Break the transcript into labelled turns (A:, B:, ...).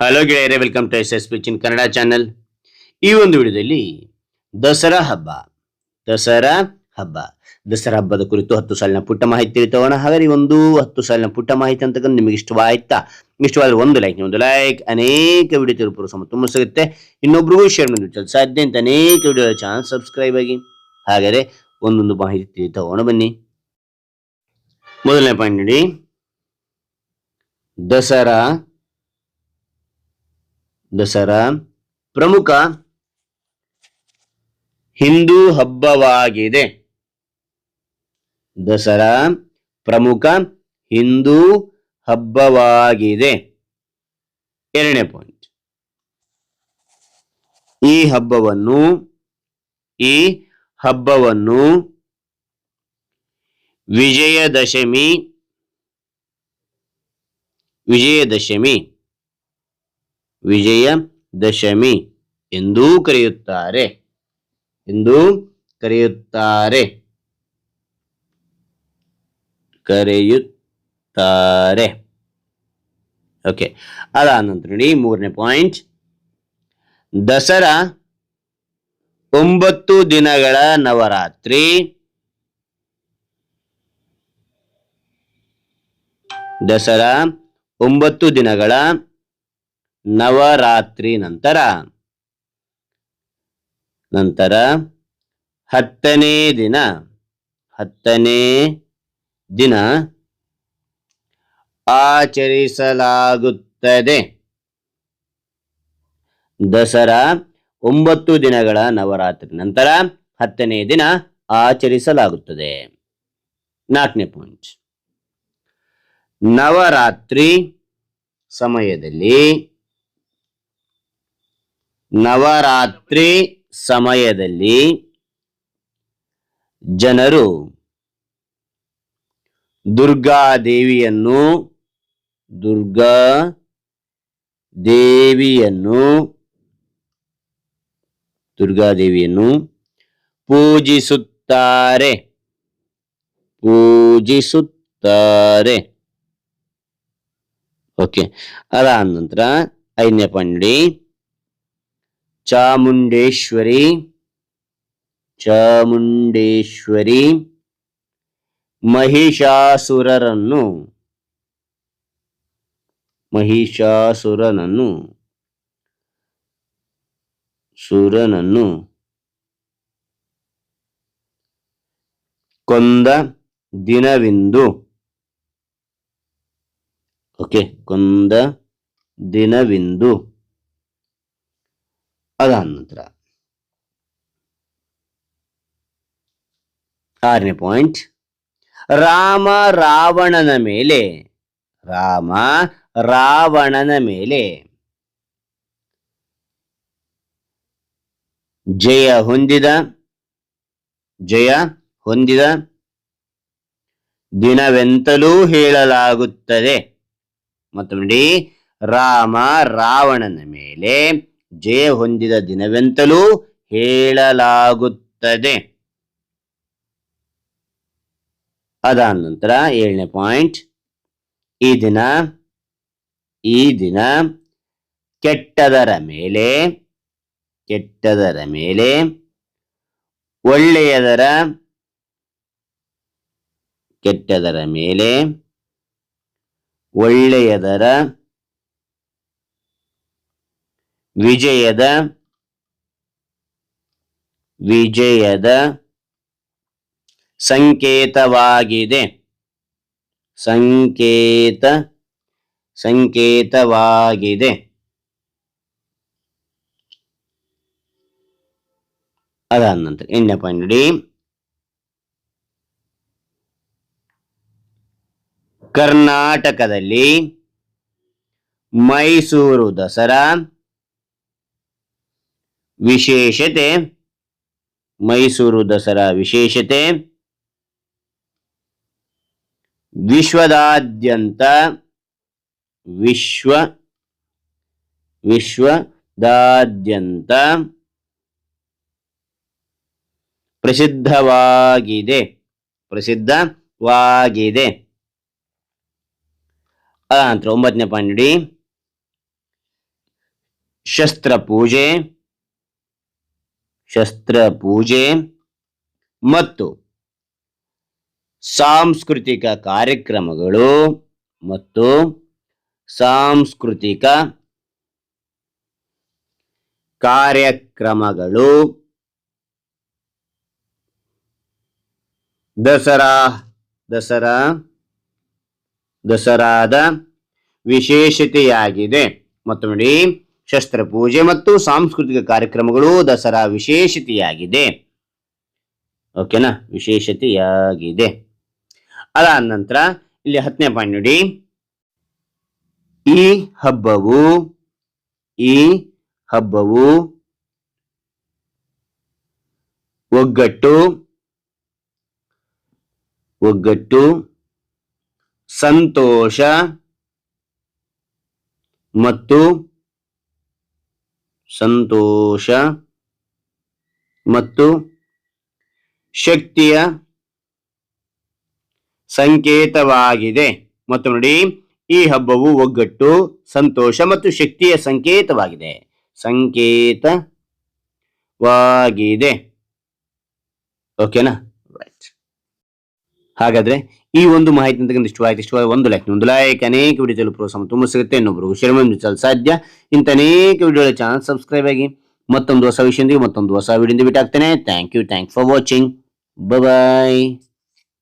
A: Hello ಗೆಳೆಯರೆ welcome to S S ಪಿಚಿನ್ Kannada channel ಈ ಒಂದು ವಿಡಿಯೋದಲ್ಲಿ ದಸರಾ ಹಬ್ಬ ದಸರಾ ಹಬ್ಬ. ದಸರಾ ಹಬ್ಬದ ಕುರಿತು ಹತ್ತು ಸಾಲಿನ ಪುಟ್ಟ ಮಾಹಿತಿ ತಿಳಿತೋಣ. ಹಾಗಾದ್ರೆ ಈ ಒಂದು ಹತ್ತು ಸಾಲಿನ ಪುಟ್ಟ ಮಾಹಿತಿ ಅಂತಕ್ಕಂಥ ನಿಮಗೆ ಇಷ್ಟವಾಯ್ತಾ ಇಷ್ಟವಾದ್ರೆ ಒಂದು ಲೈಕ್ ಒಂದು ಲೈಕ್ ಅನೇಕ ವಿಡಿಯೋ ತಿರುಪುರ ಸಮ ತುಂಬ ಸಿಗುತ್ತೆ ಇನ್ನೊಬ್ರಿಗೂ ಶೇರ್ ಮಾಡಿ ಸಾಧ್ಯ ಅಂತ ಅನೇಕ ವಿಡಿಯೋ ಚಾನಲ್ ಸಬ್ಸ್ಕ್ರೈಬ್ ಆಗಿ. ಹಾಗಾದ್ರೆ ಒಂದೊಂದು ಮಾಹಿತಿ ತಿಳಿತೋಣ, ಬನ್ನಿ. ಮೊದಲನೇ ಪಾಯಿಂಟ್ ನೋಡಿ. ದಸರಾ ದಸರಾ ಪ್ರಮುಖ ಹಿಂದೂ ಹಬ್ಬವಾಗಿದೆ. ದಸರಾ ಪ್ರಮುಖ ಹಿಂದೂ ಹಬ್ಬವಾಗಿದೆ. ಎರಡನೇ ಪಾಯಿಂಟ್ ಈ ಹಬ್ಬವನ್ನು ಈ ಹಬ್ಬವನ್ನು ವಿಜಯದಶಮಿ ವಿಜಯದಶಮಿ ವಿಜಯ ದಶಮಿ ಎಂದೂ ಕರೆಯುತ್ತಾರೆ. ಎಂದು ಕರೆಯುತ್ತಾರೆ. ಕರೆಯುತ್ತಾರೆ. ಓಕೆ, ಅದಾದ ನಂತರ ನೋಡಿ, ಮೂರನೇ ಪಾಯಿಂಟ್ ದಸರಾ ಒಂಬತ್ತು ದಿನಗಳ ನವರಾತ್ರಿ. ದಸರಾ ಒಂಬತ್ತು ದಿನಗಳ ನವರಾತ್ರಿ ನಂತರ. ನಂತರ ಹತ್ತನೇ ದಿನ. ಹತ್ತನೇ ದಿನ ಆಚರಿಸಲಾಗುತ್ತದೆ. ದಸರಾ ಒಂಬತ್ತು ದಿನಗಳ ನವರಾತ್ರಿ ನಂತರ ಹತ್ತನೇ ದಿನ ಆಚರಿಸಲಾಗುತ್ತದೆ. ನಾಲ್ಕನೇ ಪಾಯಿಂಟ್ ನವರಾತ್ರಿ ಸಮಯದಲ್ಲಿ ನವರಾತ್ರಿ ಸಮಯದಲ್ಲಿ ಜನರು ದುರ್ಗಾದೇವಿಯನ್ನು ದುರ್ಗಾ ದೇವಿಯನ್ನು ದುರ್ಗಾದೇವಿಯನ್ನು ಪೂಜಿಸುತ್ತಾರೆ. ಪೂಜಿಸುತ್ತಾರೆ. ಓಕೆ ಅದಾದ ನಂತರ ಐದನೇ ಪಂಡಿ. ಚಾಮುಂಡೇಶ್ವರಿ ಚಾಮುಂಡೇಶ್ವರಿ ಮಹಿಷಾಸುರರನ್ನು ಮಹಿಷಾಸುರನನ್ನು ಸುರನನ್ನು ಕೊಂದ ದಿನವಿಂದು ಓಕೆ ಕೊಂದ ದಿನವಿಂದು ಅದಾದ ನಂತರ ಆರನೇ ಪಾಯಿಂಟ್ ರಾಮ ರಾವಣನ ಮೇಲೆ, ರಾಮ ರಾವಣನ ಮೇಲೆ ಜಯ ಹೊಂದಿದ ಜಯ ಹೊಂದಿದ ದಿನವೆಂತಲೂ ಹೇಳಲಾಗುತ್ತದೆ. ಮತ್ತು ರಾಮ ರಾವಣನ ಮೇಲೆ ಜಯ ಹೊಂದಿದ ದಿನವೆಂತಲೂ ಹೇಳಲಾಗುತ್ತದೆ. ಅದಾದ ನಂತರ ಏಳನೇ ಪಾಯಿಂಟ್, ಈ ದಿನ ಈ ದಿನ ಕೆಟ್ಟದರ ಮೇಲೆ ಕೆಟ್ಟದರ ಮೇಲೆ, ಒಳ್ಳೆಯದರ, ಕೆಟ್ಟದರ ಮೇಲೆ, ಒಳ್ಳೆಯದರ ವಿಜಯದ ವಿಜಯದ ಸಂಕೇತವಾಗಿದೆ. ಸಂಕೇತ ಸಂಕೇತವಾಗಿದೆ. ಅದಾದ ನಂತರ ಎಂಟನೇ ಪಾಯಿಂಟ್ ನೋಡಿ ಕರ್ನಾಟಕದಲ್ಲಿ ಮೈಸೂರು ದಸರಾ. ವಿಶೇಷತೆ. ಮೈಸೂರು ದಸರಾ ವಿಶೇಷತೆ. ವಿಶ್ವದಾದ್ಯಂತ ವಿಶ್ವ ವಿಶ್ವದಾದ್ಯಂತ ಪ್ರಸಿದ್ಧವಾಗಿದೆ. ಪ್ರಸಿದ್ಧವಾಗಿದೆ. ಅನಂತರ ಒಂಬತ್ತನೇ ಪಾಯಿಂಟ್ ಶಸ್ತ್ರ ಪೂಜೆ ಶಸ್ತ್ರ ಪೂಜೆ ಮತ್ತು ಸಾಂಸ್ಕೃತಿಕ ಕಾರ್ಯಕ್ರಮಗಳು ಮತ್ತು ಸಾಂಸ್ಕೃತಿಕ ಕಾರ್ಯಕ್ರಮಗಳು. ದಸರಾ ದಸರಾ ದಸರಾದ ವಿಶೇಷತೆಯಾಗಿದೆ. ಮತ್ತು ನೋಡಿ. ಶಸ್ತ್ರ ಪೂಜೆ ಮತ್ತು ಸಾಂಸ್ಕೃತಿಕ ಕಾರ್ಯಕ್ರಮಗಳು ದಸರಾ ವಿಶೇಷತೆಯಾಗಿದೆ. ಓಕೆನಾ ವಿಶೇಷತೆಯಾಗಿದೆ. ಅದಾದ ನಂತರ ಇಲ್ಲಿ ಹತ್ತನೇ ಪಾಯಿಂಟ್ ನೋಡಿ. ಈ ಹಬ್ಬವು ಈ ಹಬ್ಬವು ಒಗ್ಗಟ್ಟು ಒಗ್ಗಟ್ಟು, ಸಂತೋಷ ಮತ್ತು ಸಂತೋಷ ಮತ್ತು ಶಕ್ತಿಯ ಸಂಕೇತವಾಗಿದೆ. ಮತ್ತು ನೋಡಿ, ಈ ಹಬ್ಬವು ಒಗ್ಗಟ್ಟು, ಸಂತೋಷ ಮತ್ತು ಶಕ್ತಿಯ ಸಂಕೇತವಾಗಿದೆ. ಸಂಕೇತವಾಗಿದೆ. ಓಕೆನಾ ಹಾಗಾದ್ರೆ ಈ ಒಂದು ಮಾಹಿತಿ ಅಂತಕ್ಕಂಥ ಇಷ್ಟವಾಯ್ತು, ಇಷ್ಟವಾದ ಒಂದು ಲೈಕ್ ಒಂದು ಲೈಕ್ ಅನೇಕ ವಿಡಿಯೋ ತಲುಪುವ ಪ್ರೋತ್ಸಾಹ ತುಂಬ ಸಿಗುತ್ತೆ. ಇನ್ನೊಬ್ರು ಶರಣ ಸಾಧ್ಯ. ಇಂಥ ಅನೇಕ ವಿಡಿಯೋಗಳ ಚಾನಲ್ ಸಬ್ಸ್ಕ್ರೈಬ್ ಆಗಿ ಮತ್ತೊಂದು ಹೊಸ ವಿಷಯದೊಂದಿಗೆ ಮತ್ತೊಂದು ಹೊಸ ವಿಡಿಯೋದಿಂದ ಬಿಟ್ಟಾಗ್ತೇನೆ thank you thank for watching bye